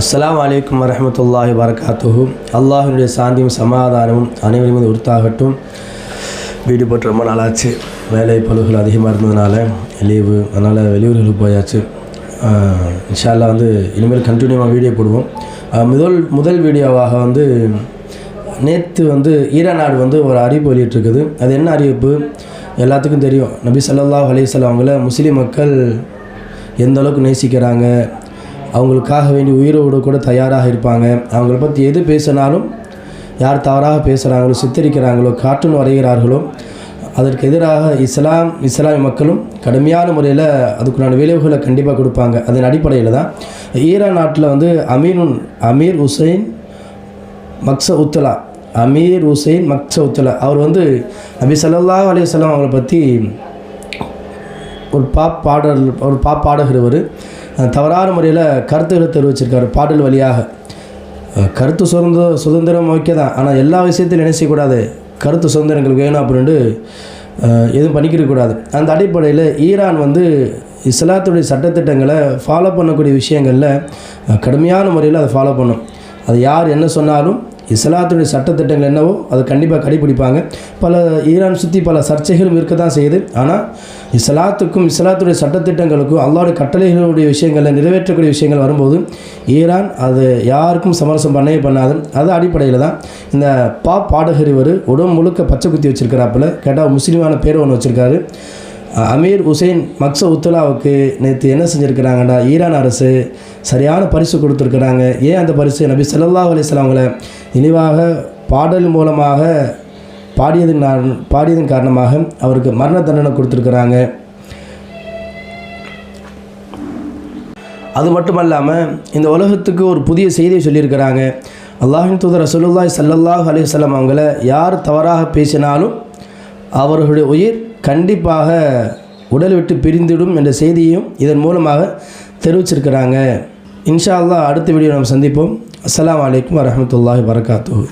அஸ்லாம் வலைக்கம் வரமத்துல்லாஹி வரகாத்துஹு. அல்லாஹினுடைய சாந்தியும் சமாதானமும் அனைவரும் மீது உறுத்தாகட்டும் வீடு போட்டு ரொம்ப நாளாச்சு. வேலை பழுகள் அதிகமாக இருந்ததுனால லீவு அதனால் வெளியூர்களுக்கு போயாச்சு. இன்ஷால்லா வந்து இனிமேல் கண்டினியூவாக வீடியோ போடுவோம். முதல் முதல் வீடியோவாக வந்து நேற்று வந்து ஈரான் நாடு வந்து ஒரு அறிவிப்பு வெளியிட்டிருக்குது. அது என்ன அறிவிப்பு? எல்லாத்துக்கும் தெரியும். நபி சல்லாஹ் அலைஹி அவங்கள முஸ்லீம் மக்கள் எந்த அளவுக்கு நேசிக்கிறாங்க? அவங்களுக்காக வேண்டி உயிரோடு கூட தயாராக இருப்பாங்க. அவங்கள பற்றி எது பேசினாலும் யார் தவறாக பேசுகிறாங்களோ சித்தரிக்கிறாங்களோ கார்ட்டூன் வரைகிறார்களோ அதற்கு எதிராக இஸ்லாம் இஸ்லாமிய மக்களும் கடுமையான முறையில் அதுக்குண்டான விளைவுகளை கண்டிப்பாக கொடுப்பாங்க. அதன் அடிப்படையில் தான் ஈரான் நாட்டில் வந்து அமீனுன் அமீர் ஹுசைன் மக்ச உத்தலா அமீர் ஹுசைன் மக்ச உத்தலா அவர் வந்து நபி ஸல்லல்லாஹு அலைஹி வஸல்லம் அவங்கள பற்றி ஒரு பாப் பாடல் ஒரு பாப் பாடுகிறவர் தவறான முறையில் கருத்துக்களை தெரிவிச்சிருக்காரு பாடல் வழியாக. கருத்து சுதந்திர சுதந்திரம் ஓகே தான் ஆனால் எல்லா விஷயத்திலும் என்ன கருத்து சுதந்திரங்களுக்கு வேணும் அப்படின்ட்டு எதுவும் பண்ணிக்கிறக்கூடாது அந்த அடிப்படையில் ஈரான் வந்து இஸ்லாத்துடைய சட்டத்திட்டங்களை ஃபாலோ பண்ணக்கூடிய விஷயங்களில் கடுமையான முறையில் அதை ஃபாலோ பண்ணும். அது யார் என்ன சொன்னாலும் இஸ்லாத்துடைய சட்டத்திட்டங்கள் என்னவோ அதை கண்டிப்பாக கடைபிடிப்பாங்க. பல ஈரான் சுற்றி பல சர்ச்சைகளும் இருக்க தான் செய்யுது ஆனால் இஸ்லாத்துக்கும் இஸ்லாத்துடைய சட்டத்திட்டங்களுக்கும் அல்லாவுடைய கட்டளைகளுடைய விஷயங்களில் நிறைவேற்றக்கூடிய விஷயங்கள் வரும்போது ஈரான் அது யாருக்கும் சமரசம் பண்ணவே பண்ணாது. அது அடிப்படையில் தான் இந்த பா பாடகர் இவர் உடம்பு முழுக்க பச்சை குத்தி வச்சுருக்கிறாப்புல. கேட்டால் முஸ்லீமான பேர் ஒன்று வச்சுருக்காரு. அமீர் உசேன் மக்ச உத்துலாவுக்கு நேற்று என்ன செஞ்சுருக்கிறாங்கன்னா ஈரான் அரசு சரியான பரிசு கொடுத்துருக்குறாங்க. ஏன் அந்த பரிசு? நபி சல்லா அலைஹி வஸல்லம் அவங்கள பாடல் மூலமாக பாடியதன் பாடியதன் காரணமாக அவருக்கு மரண தண்டனை கொடுத்துருக்குறாங்க. அது மட்டும் இல்லாமல் இந்த உலகத்துக்கு ஒரு புதிய செய்தியை சொல்லியிருக்கிறாங்க. அல்லாஹின் தூதர் ரசூலுல்லாஹி ஸல்லல்லாஹு அலைஹி வஸல்லம் அவங்கள யார் தவறாக பேசினாலும் அவர்களுடைய உயிர் கண்டிப்பாக உடல் விட்டு பிரிந்துடும் என்ற செய்தியையும் இதன் மூலமாக தெரிவிச்சிருக்கிறாங்க. இன்ஷா அல்லா அடுத்த வீடியோ நாம் சந்திப்போம். அஸ்லாம் வலைக்கம் வரஹ்மத்துல்லாஹி வரகாத்து